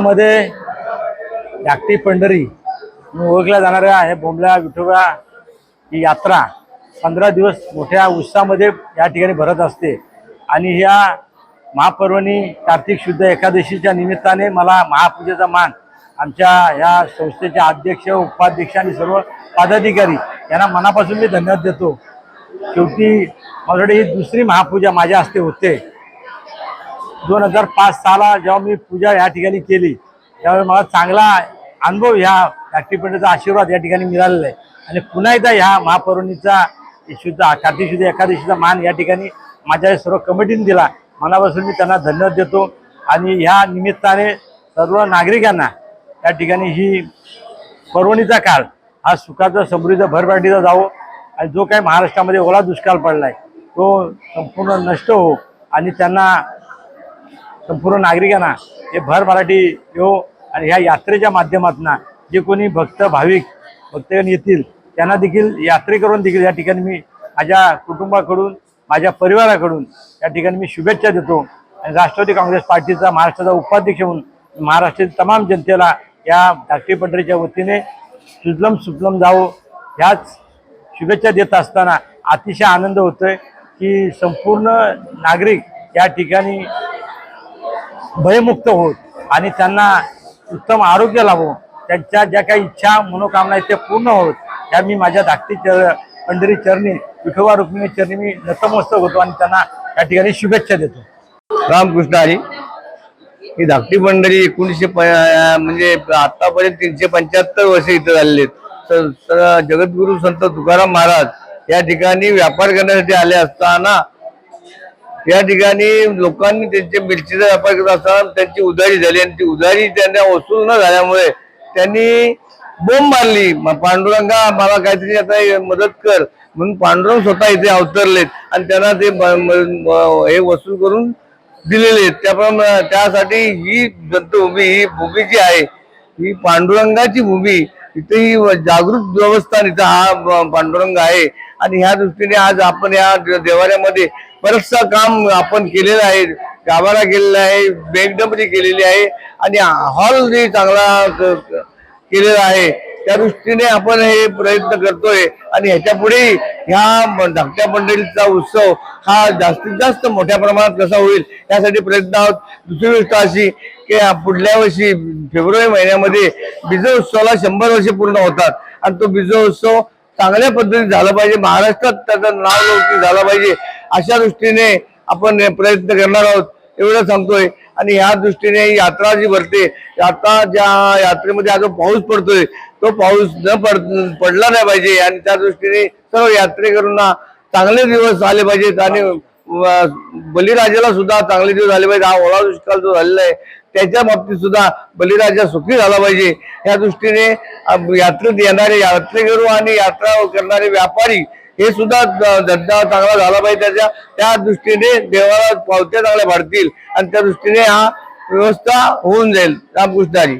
महाराष्ट्रामध्ये धाकटी पंढरी ओळखल्या जाणाऱ्या हे बोंबल्या विठोबा ही यात्रा पंधरा दिवस मोठ्या उत्साहामध्ये या ठिकाणी भरत असते. आणि ह्या महापर्वणी कार्तिक शुद्ध एकादशीच्या निमित्ताने मला महापूजेचा मान आमच्या या संस्थेचे अध्यक्ष उपाध्यक्ष आणि सर्व पदाधिकारी यांना मनापासून मी धन्यवाद देतो. शेवटी माझ्याकडे ही दुसरी महापूजा माझ्या हस्ते होते. दोन हजार पाच साला जेव्हा मी पूजा या ठिकाणी केली त्यावेळी मला चांगला अनुभव ह्या धाकटीपंडीचा आशीर्वाद या ठिकाणी मिळालेला आहे. आणि पुन्हा एकदा ह्या महापर्वणीचा शुद्ध कार्तिकशुद्ध एकादशीचा मान या ठिकाणी माझ्या सर्व कमिटीने दिला. मनापासून मी त्यांना धन्यवाद देतो. आणि ह्या निमित्ताने सर्व नागरिकांना या ठिकाणी ही पर्वणीचा काळ हा सुखाचा समृद्ध भरभराटीचा जावो. आणि जो काही महाराष्ट्रामध्ये ओला दुष्काळ पडला आहे तो संपूर्ण नष्ट हो आणि त्यांना संपूर्ण नागरिकांना हे भर मराठी येऊ आणि ह्या यात्रेच्या माध्यमातून जे कोणी भक्त भाविक भक्तगण येतील त्यांना देखील यात्रेकरून देखील या ठिकाणी मी माझ्या कुटुंबाकडून माझ्या परिवाराकडून या ठिकाणी मी शुभेच्छा देतो. आणि राष्ट्रवादी काँग्रेस पार्टीचा महाराष्ट्राचा उपाध्यक्ष म्हणून महाराष्ट्रातील तमाम जनतेला या धाकटी पंढरीच्या वतीने सुजलम सुफलम जावो ह्याच शुभेच्छा देत असताना अतिशय आनंद होतोय की संपूर्ण नागरिक या ठिकाणी भयमुक्त होत आणि त्यांना उत्तम आरोग्य लाभो त्यांच्या ज्या काही इच्छा मनोकामना आहेत त्या पूर्ण होत त्या मी माझ्या धाकटी चर पंढरी चरणी विठोबा रुक्मिणी चरणी मी नतमस्तक होतो आणि त्यांना या ठिकाणी शुभेच्छा देतो. रामकृष्ण हरी ही धाकटी पंढरी एकोणीसशे प म्हणजे आतापर्यंत तीनशे पंच्याहत्तर वर्ष इथं झालेले आहेत. तर तर जगद्गुरु संत तुकाराम महाराज या ठिकाणी व्यापार करण्यासाठी आले असताना या ठिकाणी लोकांनी त्यांचे मिरचीचा व्यापार करत असताना त्यांची उधारी झाली आणि ती उधारी त्यांना वसूल न झाल्यामुळे त्यांनी बोंब मारली. पांडुरंगा मला काहीतरी आता मदत कर. म्हणून पांडुरंग स्वतः इथे अवतरलेत आणि त्यांना ते हे वसूल करून दिलेले आहेत. त्याप्रमाणे त्यासाठी ही दत्तभूमी ही भूमी जी आहे ही पांडुरंगाची भूमी इथे ही जागृत देवस्थान इथं हा पांडुरंग आहे. आणि ह्या दृष्टीने आज आपण या दे- देवाऱ्यामध्ये बरंचसं काम आपण केलेलं आहे. गाभारा केलेला आहे बेगडबरी केलेली आहे आणि हॉल जे चांगला केलेला आहे त्या दृष्टीने आपण हे प्रयत्न करतोय. आणि ह्याच्या पुढे ह्या धाकट्या मंडळीचा उत्सव हा जास्तीत जास्त मोठ्या प्रमाणात कसा होईल यासाठी प्रयत्न आहोत. दुसरी गोष्ट अशी की पुढल्या वर्षी फेब्रुवारी महिन्यामध्ये बीजोत्सवाला शंभर वर्षे पूर्ण होतात. आणि तो बीजो उत्सव चांगल्या पद्धतीने झाला पाहिजे. महाराष्ट्रात त्याचं नाव लौकिक झाला पाहिजे. अशा दृष्टीने आपण प्रयत्न करणार आहोत एवढं सांगतोय. आणि ह्या दृष्टीने ही यात्रा जी भरते आता ज्या यात्रेमध्ये आता पाऊस पडतोय तो पाऊस न पड पडला नाही पाहिजे. आणि त्या दृष्टीने सर्व यात्रेकरूंना चांगले दिवस आले पाहिजेत. आणि बलिराजाला सुद्धा चांगले दिवस झाले पाहिजे हा ओळा दुष्काळ जो झालेला आहे त्याच्या बाबतीत सुद्धा बलिराजा सुखी झाला पाहिजे. या दृष्टीने यात्रेत येणारे यात्रेकरू आणि यात्रा करणारे व्यापारी हे सुद्धा धंदा चांगला झाला पाहिजे त्याच्या. त्या दृष्टीने देवाला पावत्या चांगल्या वाढतील आणि त्या दृष्टीने हा व्यवस्था होऊन जाईल. रामकृष्णारी